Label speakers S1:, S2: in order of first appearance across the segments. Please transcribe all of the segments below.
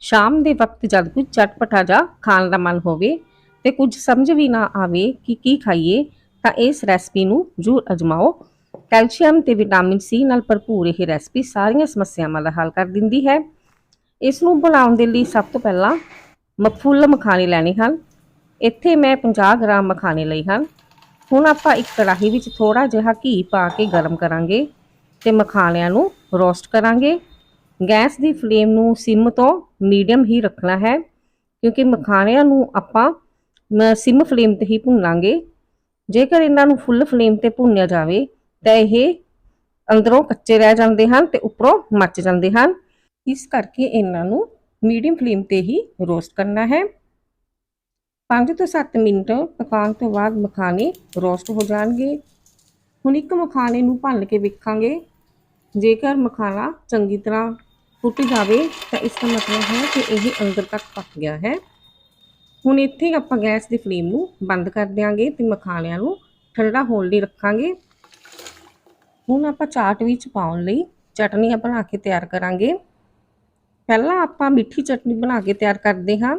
S1: ਸ਼ਾਮ ਦੇ ਵਕਤ ਜਦ ਕੁਝ ਚਟਪਟਾ ਜਾ ਖਾਣ ਦਾ ਮਨ ਹੋਵੇ ਤੇ ਕੁਝ ਸਮਝ ਵੀ ਨਾ ਆਵੇ ਕਿ ਕੀ ਖਾਈਏ, ਤਾਂ ਇਸ ਰੈਸਪੀ ਨੂੰ ਜ਼ਰੂਰ ਅਜਮਾਓ। ਕੈਲਸ਼ੀਅਮ ਤੇ ਵਿਟਾਮਿਨ ਸੀ ਨਾਲ ਭਰਪੂਰ ਇਹ ਰੈਸਪੀ ਸਾਰੀਆਂ ਸਮੱਸਿਆਵਾਂ ਦਾ ਹੱਲ ਕਰ ਦਿੰਦੀ ਹੈ। ਇਸ ਨੂੰ ਬਣਾਉਣ ਦੇ ਲਈ ਸਭ ਤੋਂ ਪਹਿਲਾਂ ਮਫੁੱਲ ਮਖਾਣੇ ਲੈਣੇ ਹਨ। ਇੱਥੇ ਮੈਂ 50 ਗ੍ਰਾਮ ਮਖਾਣੇ ਲਈ ਹਨ। ਹੁਣ ਆਪਾਂ ਇੱਕ ਕੜਾਹੀ ਵਿੱਚ ਥੋੜਾ ਜਿਹਾ ਘੀ ਪਾ ਕੇ ਗਰਮ ਕਰਾਂਗੇ ਤੇ ਮਖਾਣਿਆਂ ਨੂੰ ਰੋਸਟ ਕਰਾਂਗੇ। ਗੈਸ ਦੀ ਫਲੇਮ ਨੂੰ ਸਿਮ ਤੋਂ ਮੀਡੀਅਮ ਹੀ ਰੱਖਣਾ ਹੈ, ਕਿਉਂਕਿ ਮਖਾਣਿਆਂ ਨੂੰ ਆਪਾਂ ਸਿਮ ਫਲੇਮ ਤੇ ਹੀ ਭੁੰਨਾਂਗੇ। ਜੇਕਰ ਇਹਨਾਂ ਨੂੰ ਫੁੱਲ ਫਲੇਮ ਤੇ ਭੁੰਨਿਆ ਜਾਵੇ, ਤਾਂ ਇਹ ਅੰਦਰੋਂ ਕੱਚੇ ਰਹਿ ਜਾਂਦੇ ਹਨ ਤੇ ਉੱਪਰੋਂ ਮੱਚ ਜਾਂਦੇ ਹਨ। ਇਸ ਕਰਕੇ ਇਹਨਾਂ ਨੂੰ ਮੀਡੀਅਮ ਫਲੇਮ ਤੇ ਹੀ ਰੋਸਟ ਕਰਨਾ ਹੈ। 5 ਤੋਂ 7 ਮਿੰਟ ਪਕਾਉਣ ਤੋਂ ਬਾਅਦ ਮਖਾਣੇ ਰੋਸਟ ਹੋ ਜਾਣਗੇ। ਹੁਣ ਇੱਕ ਮਖਾਣੇ ਨੂੰ ਭੰਨ ਕੇ ਵੇਖਾਂਗੇ। ਜੇਕਰ ਮਖਾਣਾ ਚੰਗੀ ਤਰ੍ਹਾਂ ਫੁੱਟ ਜਾਵੇ ਤਾਂ ਇਸ ਦਾ ਮਤਲਬ ਹੈ ਕਿ ਇਹ ਅੰਦਰ ਤੱਕ ਪੱਕ ਗਿਆ ਹੈ। ਹੁਣ ਇੱਥੇ ਆਪਾਂ ਗੈਸ ਦੀ ਫਲੇਮ ਨੂੰ ਬੰਦ ਕਰ ਦਿਆਂਗੇ ਤੇ ਮਖਾਣਿਆਂ ਨੂੰ ਠੰਡਾ ਹੋਣ ਲਈ ਰੱਖਾਂਗੇ। ਹੁਣ ਆਪਾਂ ਚਾਟ ਵਿੱਚ ਪਾਉਣ ਲਈ ਚਟਨੀਆਂ ਬਣਾ ਕੇ ਤਿਆਰ ਕਰਾਂਗੇ। ਪਹਿਲਾਂ ਆਪਾਂ ਮਿੱਠੀ ਚਟਨੀ ਬਣਾ ਕੇ ਤਿਆਰ ਕਰਦੇ ਹਾਂ।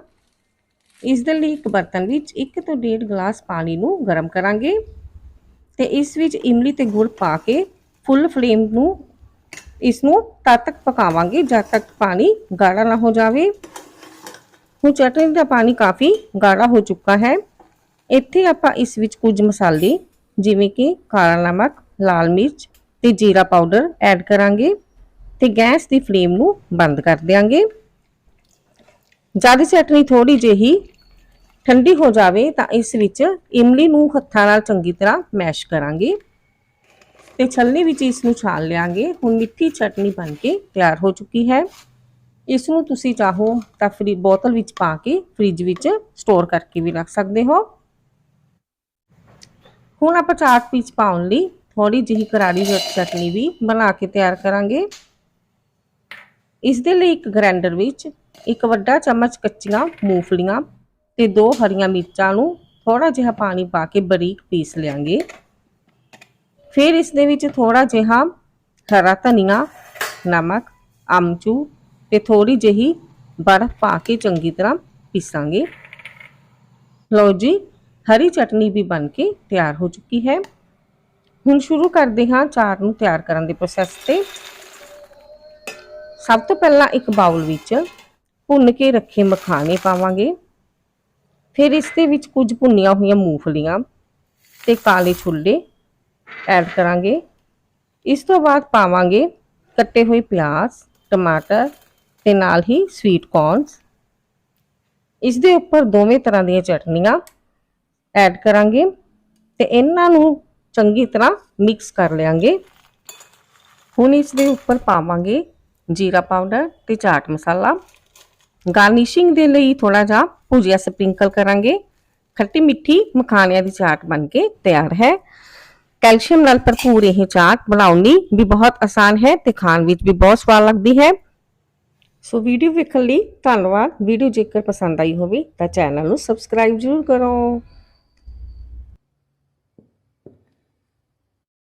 S1: ਇਸ ਦੇ ਲਈ ਇੱਕ ਬਰਤਨ ਵਿੱਚ 1 ਤੋਂ 1.5 ਗਲਾਸ ਪਾਣੀ ਨੂੰ ਗਰਮ ਕਰਾਂਗੇ ਤੇ ਇਸ ਵਿੱਚ ਇਮਲੀ ਤੇ ਗੁੜ ਪਾ ਕੇ ਫੁੱਲ ਫਲੇਮ ਨੂੰ ਇਸ ਨੂੰ ਤਦ ਤੱਕ ਪਕਾਵਾਂਗੇ ਜਦ ਤੱਕ ਪਾਣੀ ਗਾੜਾ ਨਾ ਹੋ ਜਾਵੇ। ਹੁਣ ਚਟਨੀ ਦਾ ਪਾਣੀ ਕਾਫੀ ਗਾੜਾ ਹੋ ਚੁੱਕਾ ਹੈ। ਇੱਥੇ ਆਪਾਂ ਇਸ ਵਿੱਚ ਕੁਝ ਮਸਾਲੇ, ਜਿਵੇਂ ਕਿ ਕਾਲਾ ਨਮਕ, ਲਾਲ ਮਿਰਚ ਤੇ ਜੀਰਾ ਪਾਊਡਰ ਐਡ ਕਰਾਂਗੇ ਤੇ ਗੈਸ ਦੀ ਫਲੇਮ ਨੂੰ ਬੰਦ ਕਰ ਦਿਆਂਗੇ। ਜਦ ਚਟਨੀ ਥੋੜੀ ਜਿਹੀ ਠੰਡੀ ਹੋ ਜਾਵੇ ਤਾਂ ਇਸ ਵਿੱਚ ਇਮਲੀ ਨੂੰ ਹੱਥਾਂ ਨਾਲ ਚੰਗੀ ਤਰ੍ਹਾਂ ਮੈਸ਼ ਕਰਾਂਗੇ। ਤੇ ਛਲਨੀ ਵਿੱਚ ਇਸ ਨੂੰ ਛਾਣ ਲਿਆਂਗੇ। ਹੁਣ ਮਿੱਠੀ ਚਟਨੀ ਬਣ ਕੇ ਤਿਆਰ ਹੋ ਚੁੱਕੀ ਹੈ। ਇਸ ਨੂੰ ਤੁਸੀਂ ਚਾਹੋ ਤਾਂ ਫਰੀ, ਬੋਤਲ ਵਿੱਚ ਪਾ ਕੇ ਫ੍ਰਿਜ ਵਿੱਚ ਸਟੋਰ ਕਰਕੇ ਵੀ ਰੱਖ ਸਕਦੇ ਹੋ। ਹੁਣ ਆਪਾਂ ਚਾਟ ਵਿੱਚ ਪਾਉਣ ਲਈ ਥੋੜੀ ਜਿਹੀ ਕਰਾਰੀ ਚਟਨੀ ਵੀ ਬਣਾ ਕੇ ਤਿਆਰ ਕਰਾਂਗੇ। ਇਸ ਦੇ ਲਈ ਇੱਕ ਗ੍ਰਾਈਂਡਰ ਵਿੱਚ ਇੱਕ ਵੱਡਾ ਚਮਚ ਕੱਚੀਆਂ ਮੂੰਗਫਲੀਆਂ ਤੇ ਦੋ ਹਰੀਆਂ ਮਿਰਚਾਂ ਨੂੰ ਥੋੜਾ ਜਿਹਾ ਪਾਣੀ ਪਾ ਕੇ ਬਰੀਕ ਪੀਸ ਲਿਆਂਗੇ। ਫਿਰ ਇਸ ਦੇ ਵਿੱਚ ਥੋੜਾ ਜਿਹਾ ਹਰਾ ਧਨੀਆ, ਨਮਕ ਆਮਚੂ ਤੇ ਥੋੜੀ ਜਿਹੀ ਬਰਫ਼ ਪਾ ਕੇ ਚੰਗੀ ਤਰ੍ਹਾਂ ਪੀਸਾਂਗੇ। ਲਓ ਜੀ, ਹਰੀ ਚਟਨੀ ਵੀ ਬਣ ਕੇ ਤਿਆਰ ਹੋ ਚੁੱਕੀ ਹੈ। ਹੁਣ ਸ਼ੁਰੂ ਕਰਦੇ ਹਾਂ ਚਾਰ ਨੂੰ ਤਿਆਰ ਕਰਨ ਦੇ ਪ੍ਰੋਸੈਸ ਤੇ। ਸਭ ਤੋਂ ਪਹਿਲਾਂ ਇੱਕ ਬਾਉਲ ਵਿੱਚ ਭੁੰਨ ਕੇ ਰੱਖੇ ਮਖਾਣੇ ਪਾਵਾਂਗੇ। ਫਿਰ ਇਸ ਦੇ ਵਿੱਚ ਕੁਝ ਭੁੰਨੀਆਂ ਹੋਈਆਂ ਮੂੰਗਫਲੀਆਂ ਤੇ ਕਾਲੇ ਛੁੱਲੇ ਐਡ ਕਰਾਂਗੇ। ਇਸ ਤੋਂ ਬਾਅਦ ਪਾਵਾਂਗੇ ਕੱਟੇ ਹੋਏ ਪਿਆਜ਼, ਟਮਾਟਰ ਤੇ ਨਾਲ ਹੀ ਸਵੀਟ ਕੌਰਨਸ ਇਸ ਦੇ ਉੱਪਰ ਦੋਵੇਂ ਤਰ੍ਹਾਂ ਦੀਆਂ ਚਟਨੀਆਂ ਐਡ ਕਰਾਂਗੇ ਤੇ ਇਹਨਾਂ ਨੂੰ ਚੰਗੀ ਤਰ੍ਹਾਂ ਮਿਕਸ ਕਰ ਲਿਆਂਗੇ। ਹੁਣ ਇਸ ਦੇ ਉੱਪਰ ਪਾਵਾਂਗੇ ਜੀਰਾ ਪਾਊਡਰ ਤੇ ਚਾਟ ਮਸਾਲਾ। ਗਾਰਨਿਸ਼ਿੰਗ ਦੇ ਲਈ ਥੋੜਾ ਜਿਹਾ ਭੁਜੀਆ ਸਪ੍ਰਿੰਕਲ ਕਰਾਂਗੇ। ਖੱਟੀ ਮਿੱਠੀ ਮਖਾਣਿਆਂ ਦੀ ਚਾਟ ਬਣ ਕੇ ਤਿਆਰ ਹੈ। ਕੈਲਸ਼ੀਅਮ ਨਾਲ ਭਰਪੂਰ ਇਹ ਚਾਟ ਬਣਾਉਣੀ ਵੀ ਬਹੁਤ ਆਸਾਨ ਹੈ ਤੇ ਖਾਣ ਵਿੱਚ ਵੀ ਬਹੁਤ ਸਵਾਦ ਲੱਗਦੀ ਹੈ। ਸੋ ਵੀਡੀਓ ਵੇਖਣ ਲਈ ਧੰਨਵਾਦ। ਵੀਡੀਓ ਜੇਕਰ ਪਸੰਦ ਆਈ ਹੋਵੇ ਤਾਂ ਚੈਨਲ ਨੂੰ ਸਬਸਕ੍ਰਾਈਬ ਜ਼ਰੂਰ ਕਰੋ।